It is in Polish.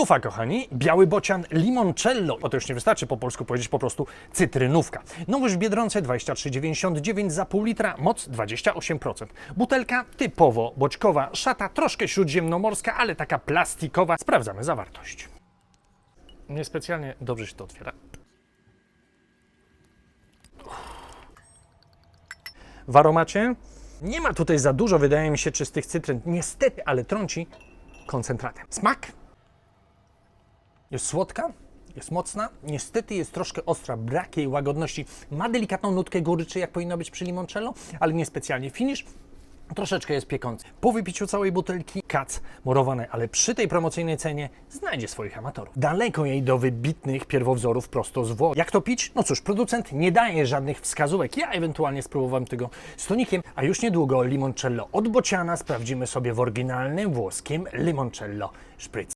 Lufa, kochani, biały bocian limoncello. Bo to już nie wystarczy po polsku powiedzieć po prostu cytrynówka. Nowość w Biedronce 23,99 za pół litra, moc 28%. Butelka typowo boćkowa, szata troszkę śródziemnomorska, ale taka plastikowa. Sprawdzamy zawartość. Niespecjalnie dobrze się to otwiera. W aromacie nie ma tutaj za dużo, wydaje mi się, czystych cytryn. Niestety, ale trąci koncentratem. Smak jest słodka, jest mocna, niestety jest troszkę ostra, brak jej łagodności. Ma delikatną nutkę goryczy, jak powinno być przy limoncello, ale niespecjalnie. Finish troszeczkę jest piekący. Po wypiciu całej butelki kac murowane, ale przy tej promocyjnej cenie znajdzie swoich amatorów. Daleko jej do wybitnych pierwowzorów prosto z Włoch. Jak to pić? No cóż, producent nie daje żadnych wskazówek. Ja ewentualnie spróbowałem tego z tonikiem, a już niedługo limoncello od bociana sprawdzimy sobie w oryginalnym włoskim limoncello szpryc.